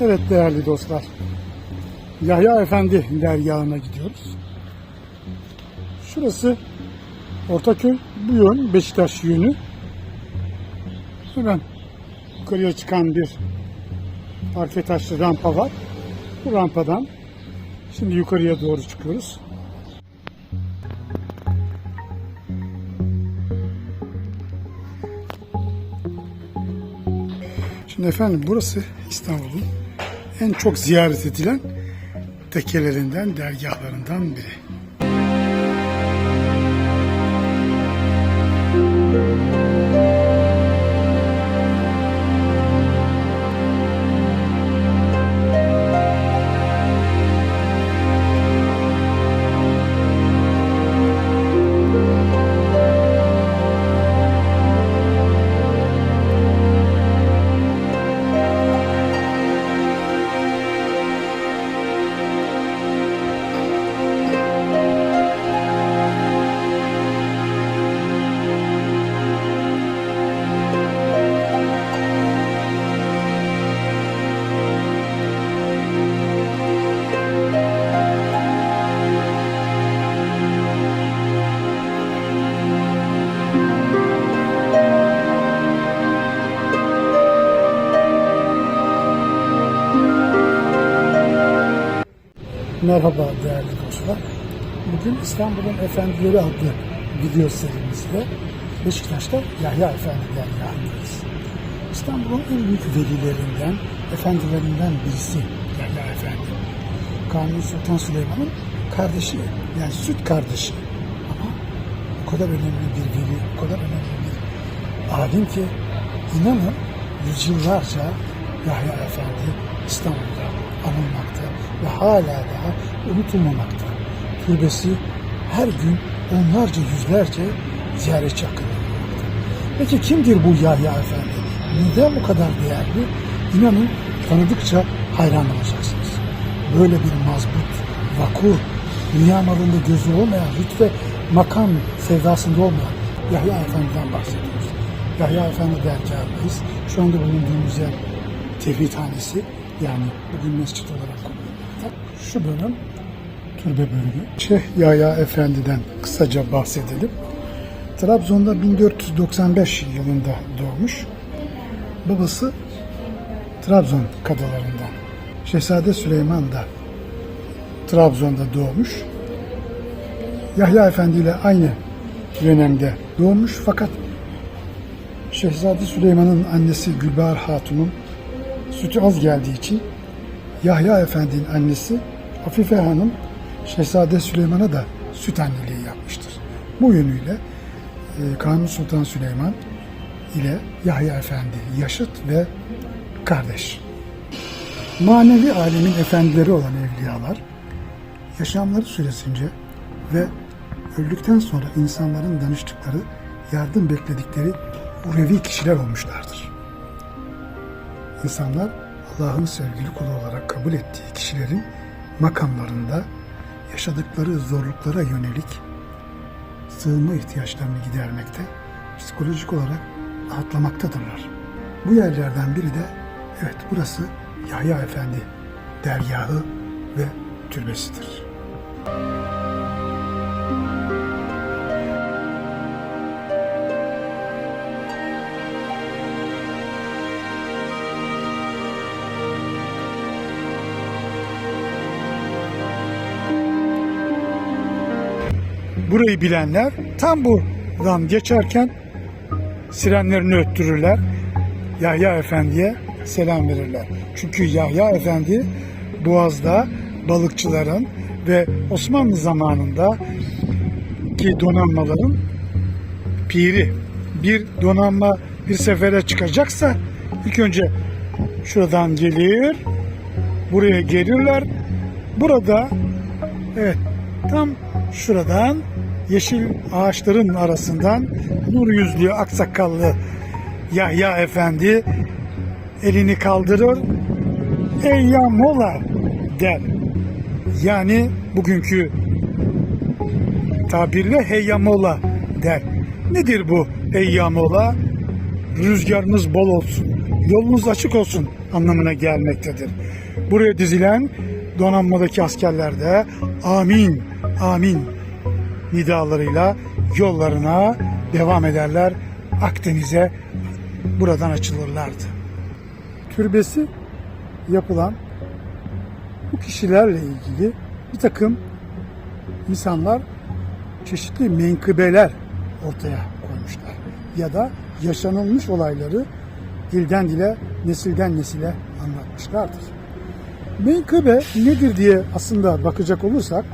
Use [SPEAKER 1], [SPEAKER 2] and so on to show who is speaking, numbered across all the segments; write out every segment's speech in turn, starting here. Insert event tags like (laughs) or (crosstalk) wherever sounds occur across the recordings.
[SPEAKER 1] Evet değerli dostlar. Yahya Efendi dergahına gidiyoruz. Şurası Ortaköy, bu yön Beşiktaş yönü. Hemen yukarıya çıkan bir parke taşlı rampa var. Bu rampadan şimdi yukarıya doğru çıkıyoruz. Şimdi efendim burası İstanbul'un en çok ziyaret edilen tekkelerinden, dergahlarından biri. Merhaba değerli dostlar. Bugün İstanbul'un Efendileri adlı video serimizde Beşiktaş'ta Yahya Efendi dergahındayız. İstanbul'un en büyük velilerinden, efendilerinden birisi Yahya Efendi. Kanuni Sultan Süleyman'ın kardeşi, yani süt kardeşi. Ama o kadar önemli bir veli, o kadar önemli bir alim ki inanın yüzyıllarca Yahya Efendi İstanbul'da anılmakta ve hala daha unutulmamakta. Türbesi her gün onlarca yüzlerce ziyaretçi edilmekte. Peki kimdir bu Yahya Efendi? Neden bu kadar değerli? İnanın tanıdıkça hayran olacaksınız. Böyle bir mazbut, vakur, dünya malında gözü olmayan, rütbe, makam sevdasında olmayan Yahya Efendi'den bahsediyoruz. Yahya Efendi dergahındayız. Şu anda bulunduğumuz yer Tevhidhanesi yani bugün mescit olarak. Şu bölüm türbe bölümü. Şeyh Yahya Efendi'den kısaca bahsedelim. Trabzon'da 1495 yılında doğmuş. Babası Trabzon kadılarından. Şehzade Süleyman da Trabzon'da doğmuş. Yahya Efendi ile aynı dönemde doğmuş fakat Şehzade Süleyman'ın annesi Gülbahar Hatun'un sütü az geldiği için Yahya Efendi'nin annesi Afife Hanım Şehzade Süleyman'a da süt anneliği yapmıştır. Bu yönüyle e, Kanuni Sultan Süleyman ile Yahya Efendi yaşıt ve kardeş. Manevi alemin efendileri olan evliyalar yaşamları süresince ve öldükten sonra insanların danıştıkları, yardım bekledikleri urevi kişiler olmuşlardır. İnsanlar Allah'ın sevgili kulu olarak kabul ettiği kişilerin makamlarında yaşadıkları zorluklara yönelik sığınma ihtiyaçlarını gidermekte, psikolojik olarak rahatlamaktadırlar. Bu yerlerden biri de evet burası Yahya Efendi dergahı ve türbesidir. Burayı bilenler tam buradan geçerken sirenlerini öttürürler. Yahya Efendi'ye selam verirler. Çünkü Yahya Efendi Boğaz'da balıkçıların ve Osmanlı zamanında ki donanmaların piri. Bir donanma bir sefere çıkacaksa ilk önce şuradan gelir, buraya gelirler. Burada evet tam şuradan yeşil ağaçların arasından nur yüzlü aksakallı Yahya Efendi elini kaldırır. Ey ya mola der. Yani bugünkü tabirle heyyamola der. Nedir bu heyyamola? Rüzgarınız bol olsun. Yolunuz açık olsun anlamına gelmektedir. Buraya dizilen donanmadaki askerler de amin, amin nidalarıyla yollarına devam ederler. Akdeniz'e buradan açılırlardı. Türbesi yapılan bu kişilerle ilgili bir takım insanlar çeşitli menkıbeler ortaya koymuşlar. Ya da yaşanılmış olayları dilden dile, nesilden nesile anlatmışlardır. Menkıbe nedir diye aslında bakacak olursak,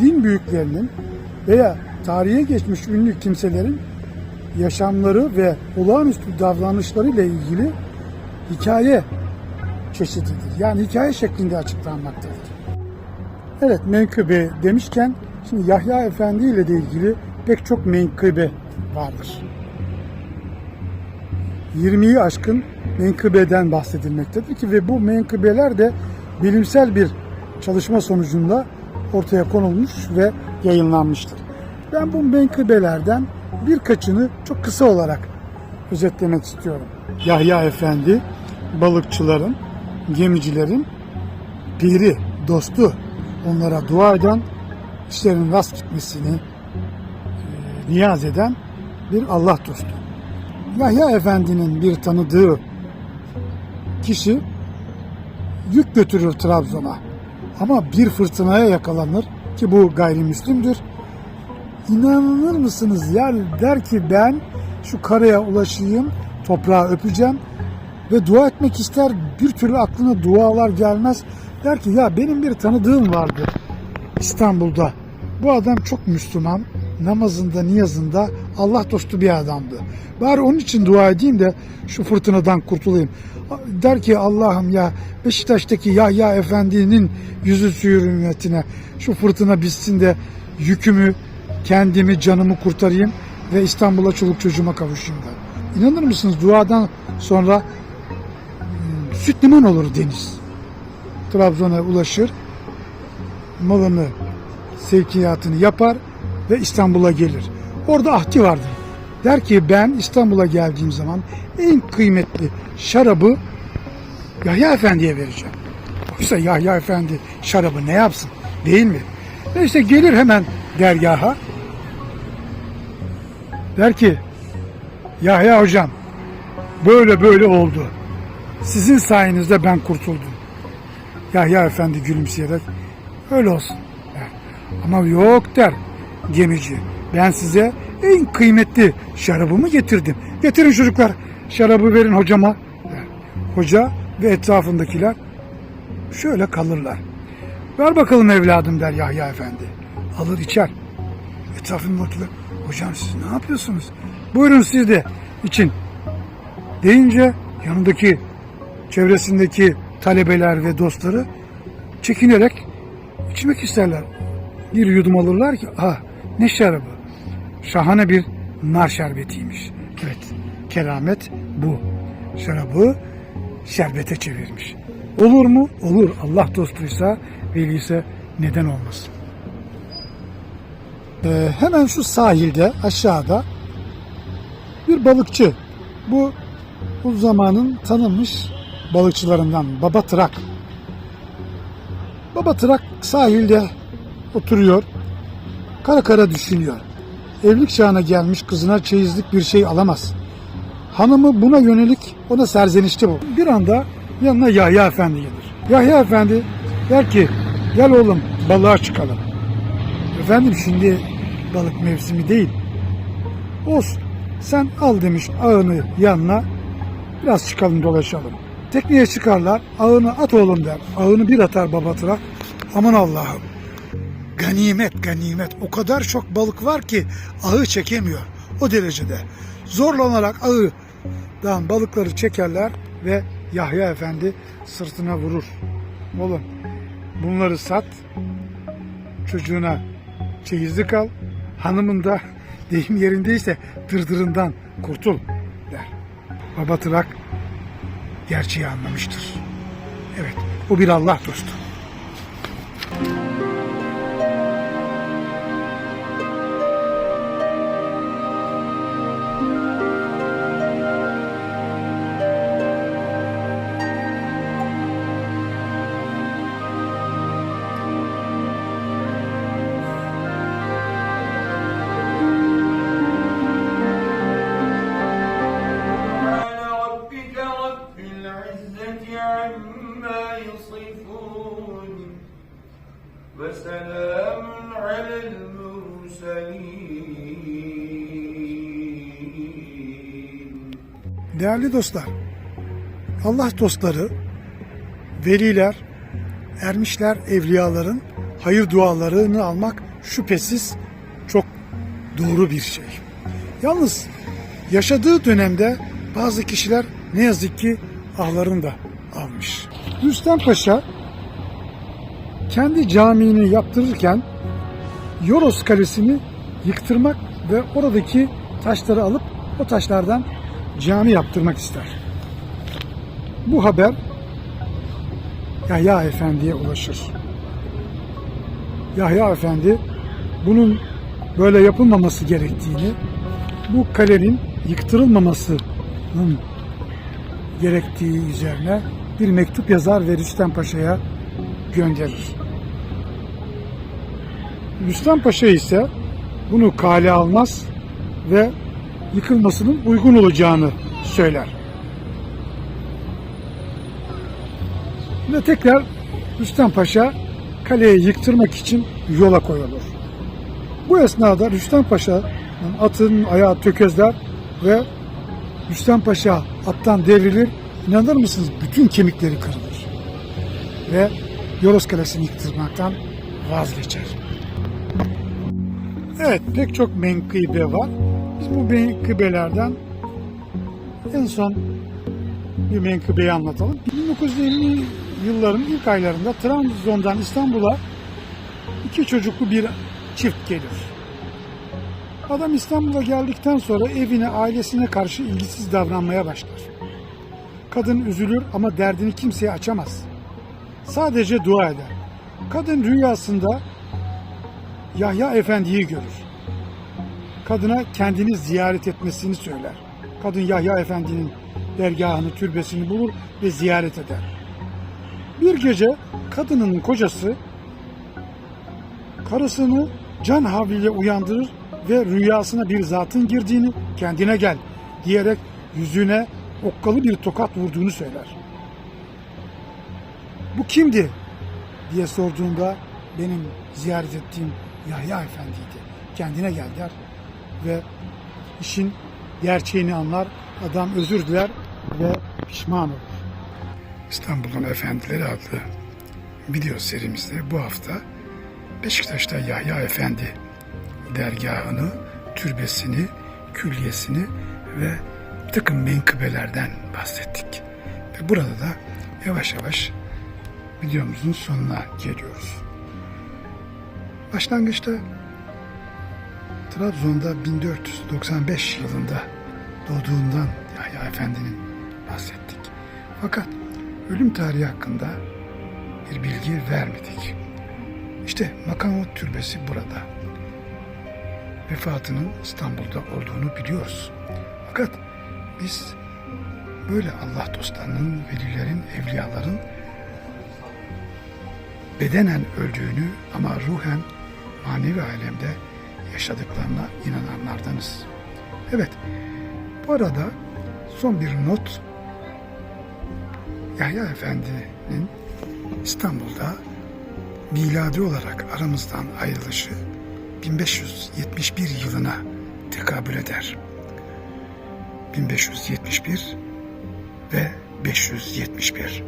[SPEAKER 1] din büyüklerinin veya tarihe geçmiş ünlü kimselerin yaşamları ve olağanüstü davranışlarıyla ilgili hikaye çeşididir. Yani hikaye şeklinde açıklanmaktadır. Evet menkıbe demişken şimdi Yahya Efendi ile de ilgili pek çok menkıbe vardır. 20'yi aşkın menkıbeden bahsedilmektedir ki ve bu menkıbeler de bilimsel bir çalışma sonucunda ortaya konulmuş ve yayınlanmıştır. Ben bu menkıbelerden birkaçını çok kısa olarak özetlemek istiyorum. Yahya Efendi balıkçıların, gemicilerin piri, dostu, onlara dua eden, işlerin rast gitmesini e, niyaz eden bir Allah dostu. Yahya Efendi'nin bir tanıdığı kişi yük götürür Trabzon'a. Ama bir fırtınaya yakalanır ki bu gayrimüslimdir. İnanır mısınız ya der ki ben şu karaya ulaşayım, toprağı öpeceğim ve dua etmek ister. Bir türlü aklına dualar gelmez. Der ki ya benim bir tanıdığım vardı İstanbul'da. Bu adam çok Müslüman. Namazında, niyazında Allah dostu bir adamdı. Bari onun için dua edeyim de şu fırtınadan kurtulayım. Der ki Allah'ım ya Beşiktaş'taki Yahya Efendi'nin yüzü suyu hürmetine şu fırtına bitsin de yükümü, kendimi, canımı kurtarayım ve İstanbul'a çoluk çocuğuma kavuşayım der. İnanır mısınız duadan sonra hmm, süt liman olur deniz. Trabzon'a ulaşır, malını, sevkiyatını yapar ve İstanbul'a gelir. Orada ahdi vardır. Der ki ben İstanbul'a geldiğim zaman en kıymetli şarabı Yahya Efendi'ye vereceğim. Oysa Yahya Efendi şarabı ne yapsın değil mi? Ve gelir hemen dergaha. Der ki Yahya hocam böyle böyle oldu. Sizin sayenizde ben kurtuldum. Yahya Efendi gülümseyerek öyle olsun. Ama yok der gemici. Ben size en kıymetli şarabımı getirdim. Getirin çocuklar şarabı verin hocama. Hoca ve etrafındakiler şöyle kalırlar. Ver bakalım evladım der Yahya Efendi. Alır içer. Etrafındakiler hocam siz ne yapıyorsunuz? Buyurun siz de için. Deyince yanındaki çevresindeki talebeler ve dostları çekinerek içmek isterler. Bir yudum alırlar ki ah ne şarabı. Şahane bir nar şerbetiymiş. Evet keramet bu. Şarabı şerbete çevirmiş. Olur mu? Olur. Allah dostuysa, veli ise neden olmasın? Ee, hemen şu sahilde aşağıda bir balıkçı. Bu bu zamanın tanınmış balıkçılarından Baba Trak. Baba Trak sahilde oturuyor. Kara kara düşünüyor. Evlilik çağına gelmiş kızına çeyizlik bir şey alamaz. Hanımı buna yönelik ona serzenişte bu. Bir anda yanına Yahya Efendi gelir. Yahya Efendi der ki gel oğlum balığa çıkalım. Efendim şimdi balık mevsimi değil. Olsun sen al demiş ağını yanına biraz çıkalım dolaşalım. Tekneye çıkarlar ağını at oğlum der. Ağını bir atar baba tırak. Aman Allah'ım. Ganimet ganimet o kadar çok balık var ki ağı çekemiyor o derecede. Zorlanarak ağdan balıkları çekerler ve Yahya Efendi sırtına vurur. Oğlum bunları sat çocuğuna çeyizlik al hanımın da (laughs) deyim yerindeyse dırdırından kurtul der. Baba Tırak gerçeği anlamıştır. Evet o bir Allah dostu.
[SPEAKER 2] وسلام على المرسلين
[SPEAKER 1] Değerli dostlar, Allah dostları, veliler, ermişler, evliyaların hayır dualarını almak şüphesiz çok doğru bir şey. Yalnız yaşadığı dönemde bazı kişiler ne yazık ki ahlarını da almış. Rüstem Paşa kendi camiini yaptırırken Yoros Kalesi'ni yıktırmak ve oradaki taşları alıp o taşlardan cami yaptırmak ister. Bu haber Yahya Efendi'ye ulaşır. Yahya Efendi bunun böyle yapılmaması gerektiğini, bu kalenin yıktırılmamasının gerektiği üzerine bir mektup yazar ve Rüstem Paşa'ya gönderir. Rüstem Paşa ise bunu kale almaz ve yıkılmasının uygun olacağını söyler. Ve tekrar Rüstem Paşa kaleyi yıktırmak için yola koyulur. Bu esnada Rüstem Paşa'nın atının ayağı tökezler ve Rüstem Paşa attan devrilir. İnanır mısınız? Bütün kemikleri kırılır. Ve Yoros Kalesi'ni yıktırmaktan vazgeçer. Evet pek çok menkıbe var. Biz bu menkıbelerden en son bir menkıbeyi anlatalım. 1950 yılların ilk aylarında Trabzon'dan İstanbul'a iki çocuklu bir çift gelir. Adam İstanbul'a geldikten sonra evine, ailesine karşı ilgisiz davranmaya başlar. Kadın üzülür ama derdini kimseye açamaz. Sadece dua eder. Kadın rüyasında Yahya Efendi'yi görür. Kadına kendini ziyaret etmesini söyler. Kadın Yahya Efendi'nin dergahını, türbesini bulur ve ziyaret eder. Bir gece kadının kocası karısını can havliyle uyandırır ve rüyasına bir zatın girdiğini kendine gel diyerek yüzüne okkalı bir tokat vurduğunu söyler. Bu kimdi diye sorduğunda benim ziyaret ettiğim Yahya Efendi'ydi. Kendine gel der ve işin gerçeğini anlar. Adam özür diler ve pişman olur. İstanbul'un Efendileri adlı video serimizde bu hafta Beşiktaş'ta Yahya Efendi dergahını, türbesini, külliyesini ve takım menkıbelerden bahsettik. Ve burada da yavaş yavaş videomuzun sonuna geliyoruz. Başlangıçta Trabzon'da 1495 yılında doğduğundan Yahya Efendi'nin bahsettik. Fakat ölüm tarihi hakkında bir bilgi vermedik. İşte Makamut Türbesi burada. Vefatının İstanbul'da olduğunu biliyoruz. Fakat biz böyle Allah dostlarının, velilerin, evliyaların bedenen öldüğünü ama ruhen manevi alemde yaşadıklarına inananlardanız. Evet, bu arada son bir not Yahya Efendi'nin İstanbul'da miladi olarak aramızdan ayrılışı 1571 yılına tekabül eder. 1571 ve 571.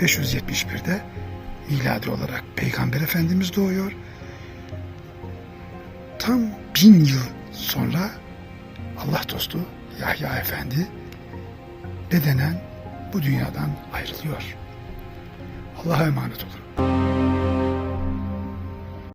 [SPEAKER 1] 571'de miladi olarak Peygamber Efendimiz doğuyor. Tam bin yıl sonra Allah dostu Yahya Efendi bedenen bu dünyadan ayrılıyor. Allah'a emanet olun.